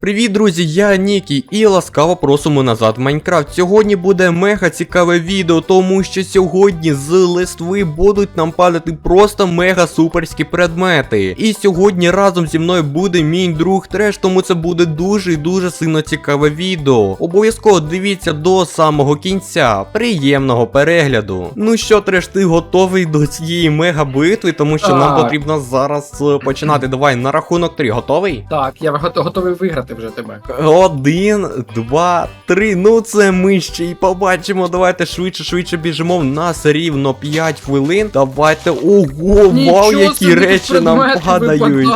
Привіт, друзі, я Нікі і ласкаво просимо назад в Майнкрафт. Сьогодні буде мега цікаве відео, тому що сьогодні з листви будуть нам падати просто мега суперські предмети. І сьогодні разом зі мною буде мій друг Треш, тому це буде дуже і дуже сильно цікаве відео. Обов'язково дивіться до самого кінця. Приємного перегляду. Ну що, Треш, ти готовий до цієї мега битви, тому що нам потрібно зараз е, починати. Давай на рахунок 3. Готовий? Так, я готовий виграти вже тебе. Один, два, три. Ну це ми ще й побачимо. Давайте швидше, швидше біжимо. В нас рівно 5 хвилин. Давайте. Ого, вау, які речі нам падають.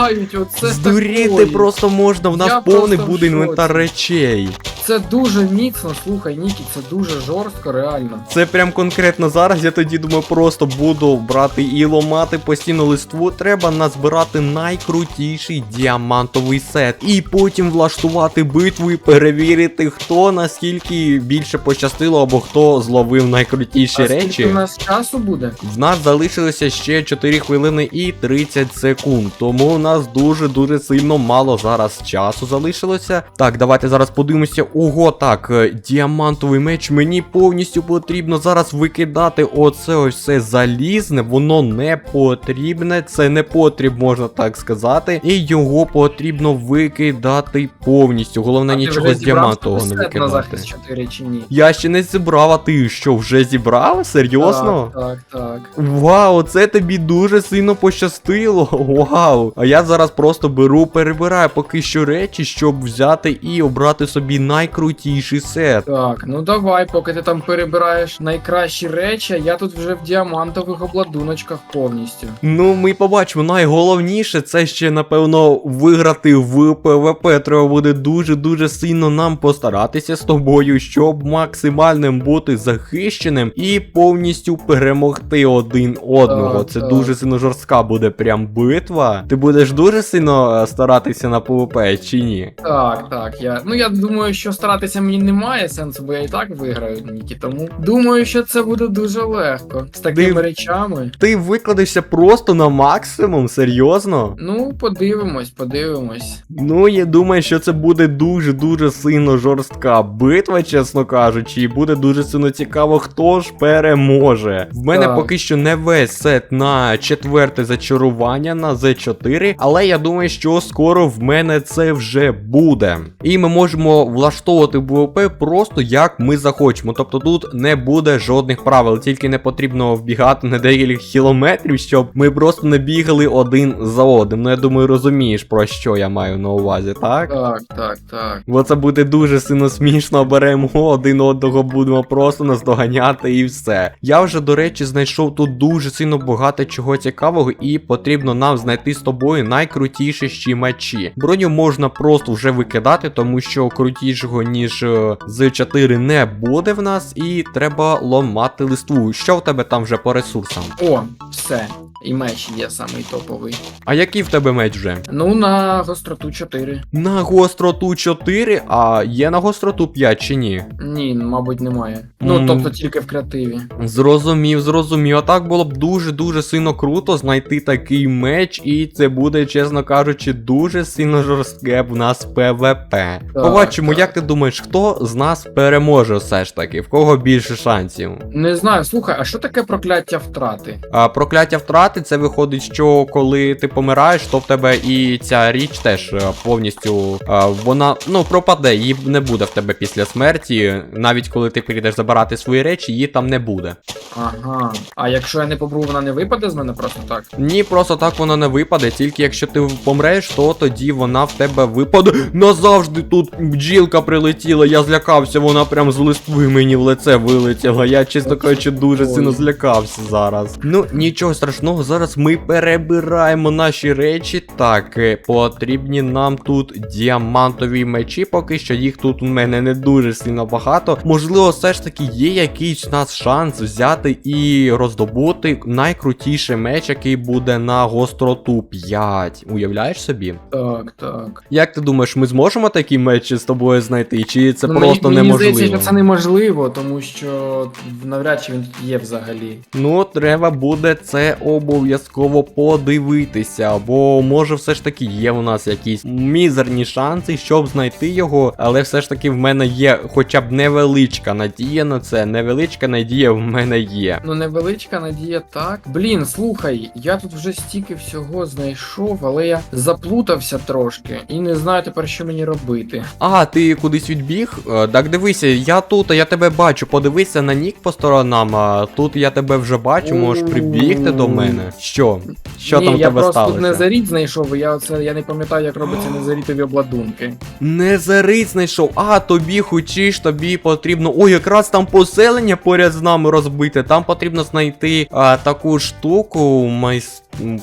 Здуріти просто можна, в нас Я повний буде інвентар речей. Це дуже міцно, слухай, Нікі, це дуже жорстко, реально. Це прям конкретно зараз. Я тоді думаю, просто буду брати і ломати постійно листву. Треба назбирати найкрутіший діамантовий сет. І потім влаштувати битву і перевірити, хто наскільки більше пощастило, або хто зловив найкрутіші а речі. скільки у нас часу буде? В нас залишилося ще 4 хвилини і 30 секунд. Тому у нас дуже-дуже сильно мало зараз часу залишилося. Так, давайте зараз подивимося. Ого, так, е, діамантовий меч. Мені повністю потрібно зараз викидати оце ось все залізне. Воно не потрібне. Це не потріб, можна так сказати. І його потрібно викидати повністю. Головне нічого з діамантового не сет на захист 4 чи ні? Я ще не зібрав, а ти що, вже зібрав? Серйозно? Так, так, так. Вау, це тобі дуже сильно пощастило. Вау. А я зараз просто беру, перебираю поки що речі, щоб взяти і обрати собі найкрутіший сет. Так, ну давай, поки ти там перебираєш найкращі речі, а я тут вже в діамантових обладуночках повністю. Ну, ми побачимо. Найголовніше це ще, напевно, виграти в ПВП. Треба буде дуже-дуже сильно нам постаратися з тобою, щоб максимальним бути захищеним і повністю перемогти один одного. Так, це так. дуже сильно жорстка буде прям битва. Ти будеш дуже сильно е, старатися на ПВП чи ні? Так, так, я. Ну я думаю, що старатися мені немає сенсу, бо я і так виграю, Нікі. Тому думаю, що це буде дуже легко. З такими Ти- речами. Ти викладешся просто на максимум, серйозно? Ну, подивимось, подивимось. Ну, я думаю, що це буде дуже-дуже сильно жорстка битва, чесно кажучи, і буде дуже сильно цікаво, хто ж переможе. В мене Так. поки що не весь сет на четверте зачарування на Z4, але я думаю, що скоро в мене це вже буде. І ми можемо влаштовувати БВП просто як ми захочемо. Тобто тут не буде жодних правил, тільки не потрібно вбігати на декілька кілометрів, щоб ми просто не бігали один за одним. Ну я думаю, розумієш про що я маю на увазі, так? Так, так, так. Бо це буде дуже сильно смішно, беремо один одного, будемо просто наздоганяти і все. Я вже, до речі, знайшов тут дуже сильно багато чого цікавого, і потрібно нам знайти з тобою найкрутіші ще мечі. Броню можна просто вже викидати, тому що крутішого, ніж е, з 4 не буде в нас, і треба ломати листву. Що в тебе там вже по ресурсам? О, все. І меч є самий топовий. А який в тебе меч вже? Ну, на гостроту 4. На гостроту 4, а є на гостроту 5 чи ні? Ні, мабуть, немає. Ну, тобто тільки в креативі. Зрозумів, зрозумів. А так було б дуже-дуже сильно круто знайти такий меч, і це буде, чесно кажучи, дуже сильно жорстке в нас ПВП. Побачимо, так. як ти думаєш, хто з нас переможе все ж таки, в кого більше шансів. Не знаю, слухай, а що таке прокляття втрати? А прокляття втрати, це виходить, що коли ти помираєш, то в тебе і ця річ теж е, повністю е, вона ну пропаде, її не буде в тебе після смерті. Навіть коли ти прийдеш забирати свої речі, її там не буде. Ага. А якщо я не побру, вона не випаде з мене просто так? Ні, просто так вона не випаде, тільки якщо ти помреш, то тоді вона в тебе випаде. Назавжди тут бджілка прилетіла, я злякався, вона прям з листви мені в лице вилетіла. Я, чесно кажучи, дуже сильно злякався зараз. Ну, нічого страшного, зараз ми перебираємо наші речі. Так, е, потрібні нам тут діамантові мечі, поки що їх тут у мене не дуже сильно багато. Можливо, все ж таки є якийсь у нас шанс взяти і роздобути найкрутіший меч, який буде на гостроту 5. Уявляєш собі? Так, так. Як ти думаєш, ми зможемо такі мечі з тобою знайти? Чи це Ну, просто мені, мені неможливо? здається, що це неможливо, тому що навряд чи він є взагалі. Ну, треба буде це обов'язково. Обов'язково подивитися, бо може все ж таки є у нас якісь мізерні шанси, щоб знайти його, але все ж таки в мене є хоча б невеличка надія на це. Невеличка надія в мене є. Ну, невеличка надія, так. Блін, слухай, я тут вже стільки всього знайшов, але я заплутався трошки і не знаю тепер, що мені робити. А, ти кудись відбіг? Е, Так дивися, я тут, а я тебе бачу. Подивися на нік по сторонам. А тут я тебе вже бачу, можеш прибігти до мене. Що? Що Ні, там в я тебе просто сталося? тут незаріт знайшов, я оце я не пам'ятаю, як робиться незарітові обладунки. Незарит знайшов. А, тобі хочеш, тобі потрібно. О, якраз там поселення поряд з нами розбите. Там потрібно знайти а, таку штуку. Майс...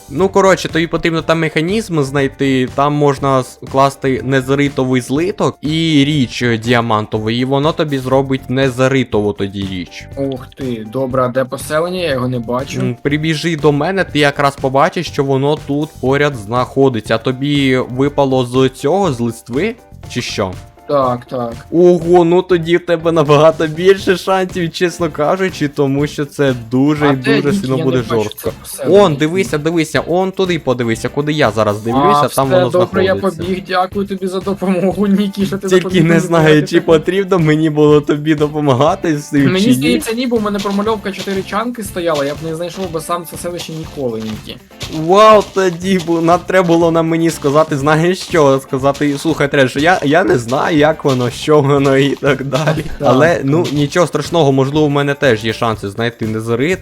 Ну, коротше, тобі потрібно там механізм знайти. Там можна с- класти незаритовий злиток і річ е, діамантову. І воно тобі зробить незаритову тоді річ. Ух ти, добре, а де поселення? Я його не бачу. Прибіжи до мене, ти якраз побачиш, що воно тут поряд знаходиться. А тобі випало з цього, з листви? Чи що? Так, так. Ого, ну тоді в тебе набагато більше шансів, чесно кажучи, тому що це дуже і дуже сильно буде жорстко. Он, дивися, дивися, он туди подивися, куди я зараз дивлюся, а, там все, воно добре, я побіг, дякую тобі за допомогу, Нікі, що ти Тільки не знаю, чи потрібно мені було тобі допомагати з цим чи Мені ні. здається, ні, бо в мене промальовка 4 чанки стояла, я б не знайшов би сам це селище ніколи, Нікі. Вау, тоді треба було на мені сказати, знаєш що? Сказати, слухай, треш, я, я не знаю, як воно, що воно і так далі. Але ну нічого страшного, можливо, в мене теж є шанси знайти незарит.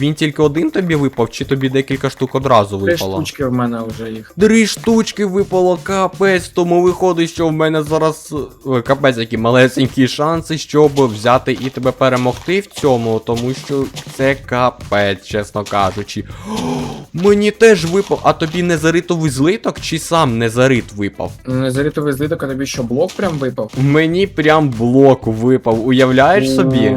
Він тільки один тобі випав, чи тобі декілька штук одразу Три випало? штучки в мене вже їх. Три штучки випало, капець, тому виходить, що в мене зараз е, капець які малесенькі шанси, щоб взяти і тебе перемогти в цьому, тому що це капець, чесно кажучи. Мені теж випав, а тобі незаритовий злиток чи сам незарит випав? Незарітовий злиток, а тобі що, блок прям випав? Мені прям блок випав, уявляєш собі?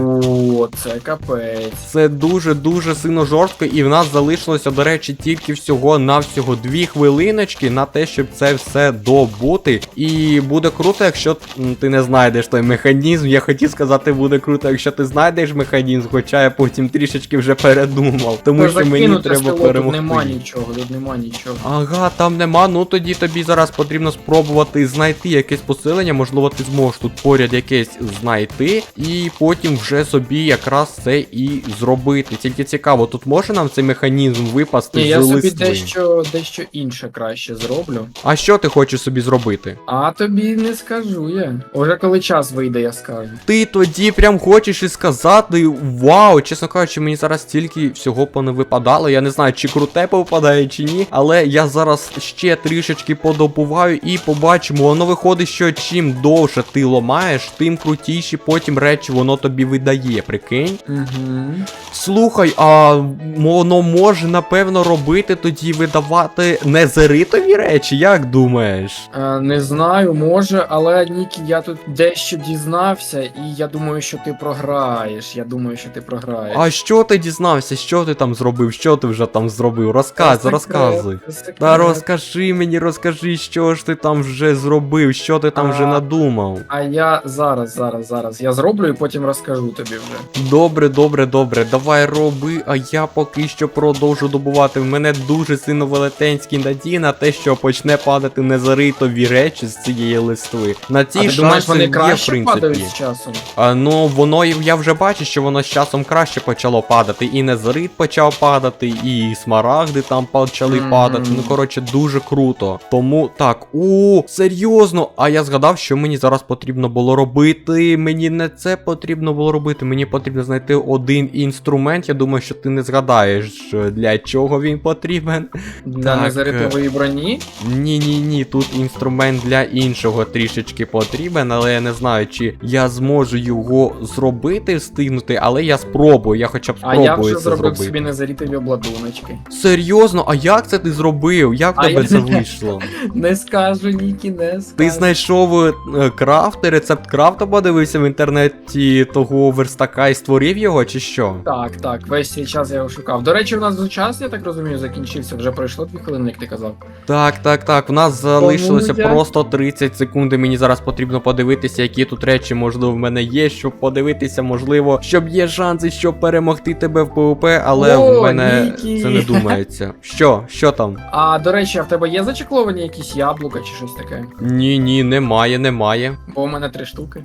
Це капець. Це дуже-дуже сильно жорстко, і в нас залишилося, до речі, тільки всього навсього дві хвилиночки на те, щоб це все добути. І буде круто, якщо ти не знайдеш той механізм. Я хотів сказати, буде круто, якщо ти знайдеш механізм, хоча я потім трішечки вже передумав. Тому що мені треба перемогти. Тут нема нічого, тут нема нічого. Ага, там нема. Ну тоді тобі зараз потрібно спробувати знайти якесь поселення. Можливо, ти зможеш тут поряд якесь знайти, і потім вже собі якраз це і зробити. Тільки цікаво, тут може нам цей механізм випасти Ні, з я собі листви? дещо, дещо інше краще зроблю. А що ти хочеш собі зробити? А тобі не скажу я. Уже коли час вийде, я скажу. Ти тоді прям хочеш і сказати, вау, чесно кажучи, мені зараз стільки всього не випадало. Я не знаю, чи круте повпадає, чи ні. Але я зараз ще трішечки подобуваю і побачимо. Воно виходить, що чим довше ти ломаєш, тим крутіші потім речі воно тобі видає. Прикинь. Угу. Слухай, а воно може напевно робити тоді видавати незеритові речі, як думаєш? Е, не знаю, може, але Нікі, я тут дещо дізнався, і я думаю, що ти програєш. Я думаю, що ти програєш. А що ти дізнався? Що ти там зробив? Що ти вже там зробив? Розказ, розказуй. Та розкажи мені, розкажи, що ж ти там вже зробив, що ти там вже надумав. А я зараз, зараз, зараз. Я зроблю і потім розкажу тобі вже. Добре, добре, добре, давай роби, а я поки що продовжу добувати. В мене дуже сильно велетенські надії на те, що почне падати незаритові речі з цієї листви. На ці а ти думаєш, вони є, в принципі. падають з часом? А, ну, воно я вже бачу, що воно з часом краще почало падати. І незарит почав падати, і смарагди там почали Мгм. падати. Ну, коротше, дуже круто. Тому так, о, серйозно. А я згадав, що мені зараз потрібно було робити. Мені не це потрібно було робити. Мені потрібно знайти один інструмент. Я думаю, що ти не згадаєш, е, для чого він потрібен. Для Так, незаритової броні? Ні, ні, ні, тут інструмент для іншого трішечки потрібен, але я не знаю, чи я зможу його зробити, встигнути, але я спробую, я хоча б А я вже це зробив зробити. собі незарітові обладуночки. Серйозно, а як це ти зробив? Як А тебе я- це вийшло? Не скажу, Нікі, не скажу. Ти знайшов е, крафт, рецепт крафта подивився в інтернеті того верстака, і створив його, чи що? Так, так, весь цей час я його шукав. До речі, у нас час, я так розумію, закінчився. Вже пройшло дві хвилини, як ти казав. Так, так, так. У нас залишилося я- просто 30 секунд. і Мені зараз потрібно подивитися, які тут речі, можливо, в мене є, щоб подивитися, можливо, щоб є шанси, щоб перемогти тебе в ПВП, але О, в мене Нікі! це не думається. Що? Що там? А до речі, а в тебе є зачекловані якісь яблука чи щось таке? Ні, ні, немає, немає. Бо у мене три штуки.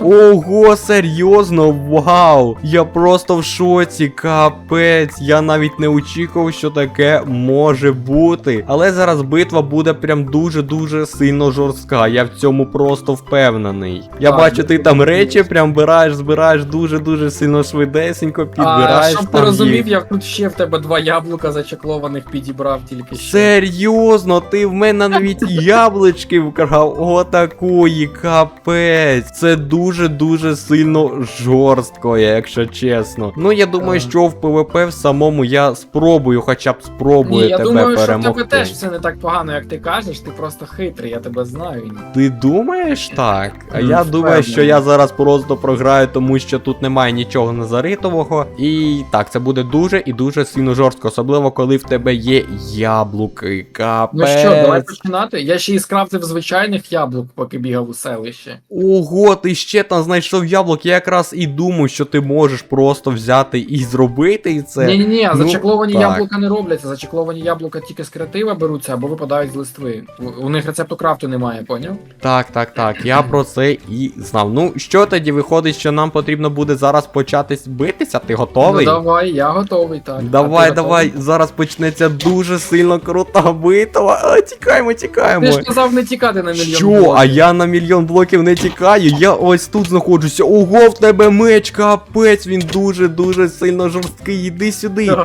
Ого, серйозно, вау! Я просто в шоці, капець. Я навіть не очікував, що таке може бути. Але зараз битва буде прям дуже-дуже сильно жорстка. Я в цьому просто впевнений. Я Так, бачу, ти там речі прям збираєш, збираєш дуже-дуже сильно швидесенько, А, підбираєш. щоб ти розумів, я тут ще в тебе два яблука зачеклованих підібрав тільки що. Серйозно, ти в мене навіть яблучки вкрав. Отакої, капець. Це дуже-дуже сильно жорстко, якщо чесно. Ну я думаю, Так. що в ПВП в самому я спробую, хоча б спробую Ні, я тебе думаю, що в тебе теж все не так погано, як ти кажеш, ти просто хитрий, я тебе знаю. Ти думаєш так? А Ну, я думаю, що я зараз просто програю, тому що тут немає нічого незаритового. І так, це буде дуже і дуже сильно жорстко, особливо коли в тебе є яблуки. Капець. Ну що, давай починати. Я ще і скрафтив звичайних яблук, поки бігав у селище. Ого, ти ще там знайшов яблук. Я якраз і думаю, що ти можеш просто взяти і зробити це. Ні, ні, ні, ну, зачекловані так. яблука не робляться. Зачекловані яблука тільки з креатива беруться або випадають з листви. У- них рецепту крафту немає, поняв? Так, так, так. Я про це і знав. Ну що тоді виходить, що нам потрібно буде зараз почати битися? Ти готовий? Ну давай, я готовий, так. Давай, давай, готовий? зараз почнеться дуже сильно крута битва. А, тікаємо, тікаємо. Ти ж казав не тікати на мільйон. Що? блоків. А я на мільйон блоків не тікаю. Я ось тут знаходжуся. Ого, в тебе меч, капець, він дуже-дуже сильно жорсткий. Іди сюди.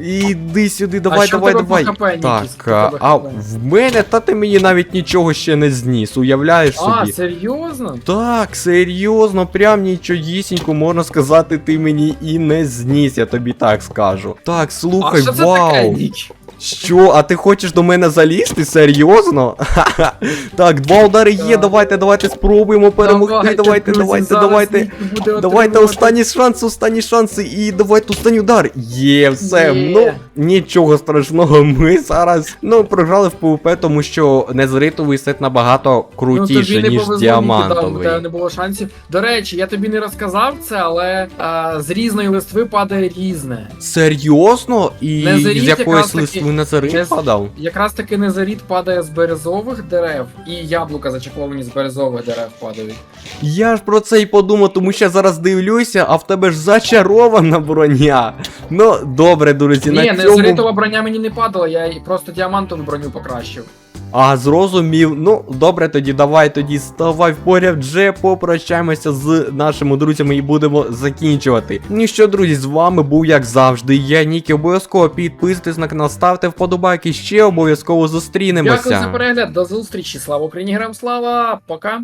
Іди сюди, давай, що давай, давай. Так, а, а в мене, та ти мені навіть нічого ще не зніс, уявляєш А, собі? серйозно? Так, серйозно, прям нічогісінько, можна сказати, ти мені і не зніс, я тобі так скажу. Так, слухай, а що це вау. таке, Ніч? Що, а ти хочеш до мене залізти? Серйозно? Так, два удари є, давайте, давайте спробуємо перемогти. Давайте, давайте, давайте. Давайте отримувати- останні шанси, останні шанси і давайте останній удар. Є, все. Ну нічого страшного. Ми зараз ну програли в ПВП, тому що незритовий сет набагато Ну, крутіше, ніж повезло, Нікі, да, у діамантовий. не було шансів. До речі, я тобі не розказав це, але з різної листви падає різне. Серйозно? І з якоїсь якраз листви незарит Нез- падав? Якраз таки незаріт падає з березових дерев, і яблука зачекловані з березових дерев падають. Я ж про це й подумав, тому що я зараз дивлюся, а в тебе ж зачарована броня. Ну, добре, друзі, Ні, на цьому. незаритова броня мені не падала, я просто діамантову броню покращив. А, зрозумів. Ну, добре, тоді давай тоді ставай в поряд вже попрощаємося з нашими друзями і будемо закінчувати. Ну що, друзі, з вами був як завжди. Я Нікі. Обов'язково підписуйтесь на канал, ставте вподобайки, ще обов'язково зустрінемося. Дякую за перегляд, до зустрічі. Слава Україні, грам слава, пока.